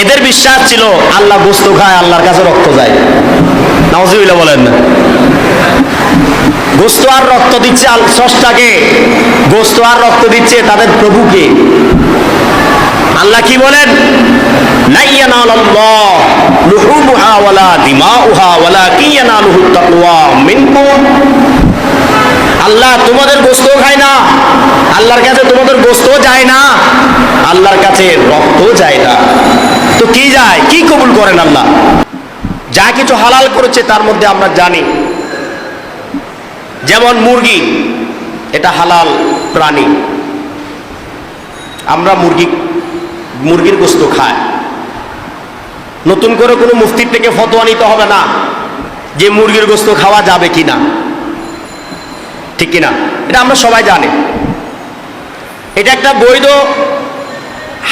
এদের বিশ্বাস ছিল আল্লাহ গোস্ত খায়, আল্লাহর কাছে রক্ত যায়। নওয়াজিবিল্লাহ বলেন। না গোস্ত আর রক্ত দিচ্ছে আল- স্রষ্টাকে। গোস্ত আর রক্ত দিচ্ছে তাদের প্রভুকে। আল্লাহ কি বলেন? আল্লাহ তোমাদের গোস্ত খায় না। আল্লাহর কাছে তোমাদের গোস্ত যায় না। আল্লাহর কাছে রক্ত যায় না। তো কি যায়? কি কবুল করেন আল্লাহ? যা কিছু হালাল করেছে তার মধ্যে আমরা জানি। যেমন মুরগি, এটা হালাল প্রাণী। আমরা মুরগি, মুরগির গোস্ত খায় নতুন করে কোনো মুফতির থেকে ফতোয়া নিতে হবে না যে মুরগির গোস্ত খাওয়া যাবে কি না ঠিক কিনা? এটা আমরা সবাই জানি। এটা একটা বৈধ,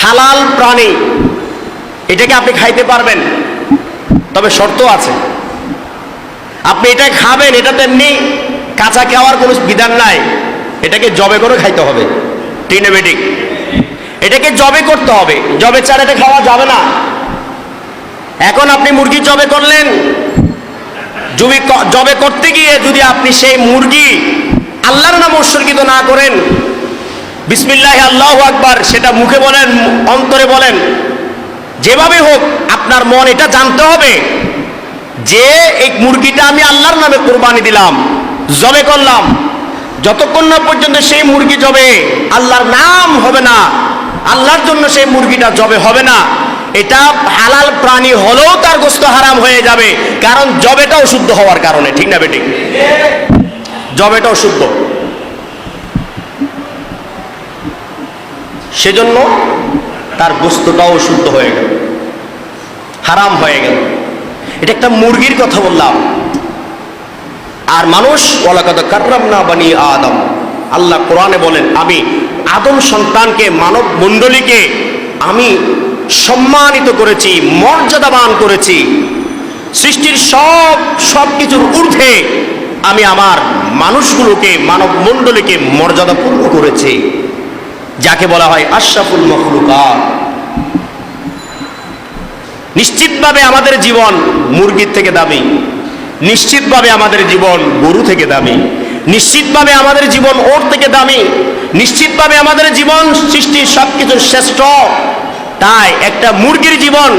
হালাল প্রাণী। এটাকে আপনি খাইতে পারবেন। তবে শর্ত আছে। আপনি এটা খাবেন, এটা তেমনি কাঁচা খাওয়ার কোনো বিধান নাই। এটাকে জবে করে খাইতে হবে। টিনেমেটিক এটাকে জবে করতে হবে। জবে ছাড়া এটা খাওয়া যাবে না। এখন আপনি মুরগি জবে করলেন। জবি জবে করতে গিয়ে যদি আপনি সেই মুরগি আল্লাহর নাম উৎসর্গিত না করেন, বিসমিল্লাহ আল্লাহ আকবার, সেটা মুখে বলেন, অন্তরে বলেন যেভাবে হোক আপনার মন এটা জানতে হবে যে এই মুরগিটা আমি আল্লাহর নামে কোরবানি দিলাম, জবে করলাম। যতক্ষণ না পর্যন্ত সেই মুরগি জবে, আল্লাহর নাম হবে না। আল্লাহর জন্য সেই মুরগিটা জবে হবে না। এটা হালাল প্রাণী হলেও তার গোস্ত হারাম হয়ে যাবে, কারণ জবেটা অশুদ্ধ হওয়ার কারণে, ঠিক না বেটি? জবেটা অশুদ্ধ সেজন্য তার গোস্তটাও অশুদ্ধ হয়ে গেল। হারাম হয়ে গেল। এটা একটা মুরগির কথা বললাম। আর মানুষ ওলাকাদ কার্রাম না বানি আদম। আল্লাহ কোরআনে বলেন, আমি আদম সন্তানকে, মানব মণ্ডলীকে আমি সম্মানিত করেছি, মর্যাদাবান করেছি। সৃষ্টির সব সব কিছুর ঊর্ধ্বে আমি আমার মানুষগুলোকে, মানব মণ্ডলীকে মর্যাদাপূর্ণ করেছি। যাকে বলা হয় আশরাফুল মখলুকাত। নিশ্চিতভাবে আমাদের জীবন মুরগির থেকে দামি। নিশ্চিতভাবে আমাদের জীবন গরু থেকে দামি। নিশ্চিতভাবে আমাদের জীবন ওর থেকে দামি। নিশ্চিতভাবে আমাদের জীবন সৃষ্টির সব কিছু শ্রেষ্ঠ। তাই একটা মুরগির জীবন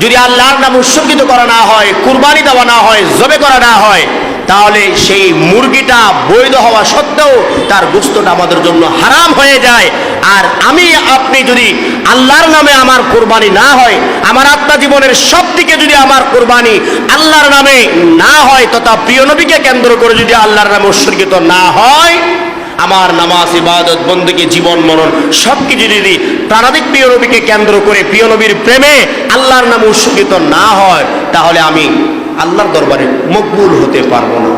যদি আল্লাহর নাম উৎসর্গিত করা না হয়, কুরবানি দেওয়া না হয়, জবে করা না হয়, তাহলে সেই মুরগিটা বৈধ হওয়া সত্ত্বেও তার গোস্তটা আমাদের জন্য হারাম হয়ে যায়। আর আমি, আপনি যদি আল্লাহর নামে আমার কোরবানি না হয়, আমার আত্মা জীবনের সব থেকে যদি আমার কোরবানি আল্লাহর নামে না হয়, তথা প্রিয় নবীকে কেন্দ্র করে যদি আল্লাহর নামে উৎসর্গিত না হয়, আমার নামাজ, ইবাদত বন্দুকে জীবন, মরণ সব কিছু যদি প্রাণাদিক প্রিয় নবীকে কেন্দ্র করে প্রিয় নবীর প্রেমে আল্লাহর নাম উৎসর্গিত না হয়, তাহলে আমি আল্লাহর দরবারে মকবুল হতে পারব না।